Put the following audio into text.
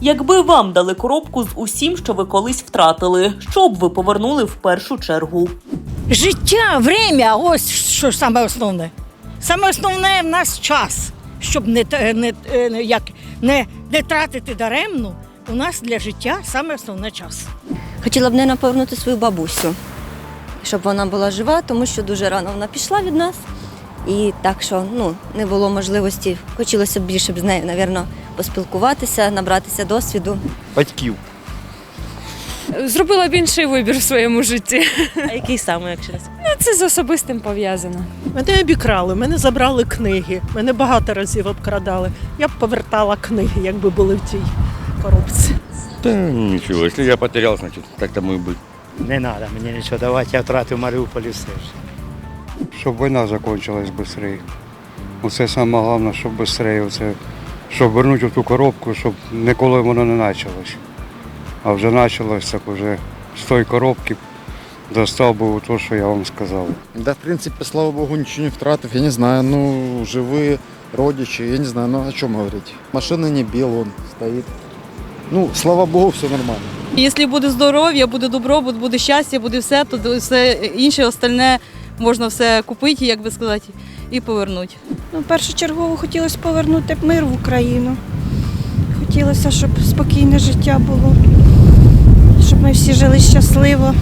Якби вам дали коробку з усім, що ви колись втратили, що б ви повернули в першу чергу? Життя, время, ось що саме основне. Саме основне в нас час, щоб не, те- не, е, не, як, не, не тратити даремно. У нас для життя саме основне час. Хотіла б не повернути свою бабусю, щоб вона була жива, тому що дуже рано вона пішла від нас. І так що ну, не було можливості, хотілося б більше б з нею, напевно, поспілкуватися, набратися досвіду. Батьків. Зробила б інший вибір в своєму житті. А який саме, якщо не Ну, Це з особистим пов'язано. Мене обікрали, мене забрали книги. Мене багато разів обкрадали. Я б повертала книги, якби були в тій коробці. Да ничего, если я потерял, значит, так тому и быть. Не треба мені нічого давати, я втратив Маріуполь і все ж. Щоб війна закінчилась швидше. Оце саме головне, щоб швидше, щоб вернути в ту коробку, щоб ніколи воно не почалось. А вже почалось, так вже з тої коробки достав би те, що я вам сказав. Да, в принципе, слава богу, ничего не втратив. Я не знаю, ну, живые родичи, я не знаю, ну, о чем говорить. Машина не бил, он стоит. Ну, слава богу, все нормально. Якщо буде здоров'я, буде добробут, буде щастя, буде все, то все інше остальне можна все купити, як би сказати, і повернути. Ну, першочергово хотілося повернути мир в Україну. Хотілося, щоб спокійне життя було, щоб ми всі жили щасливо.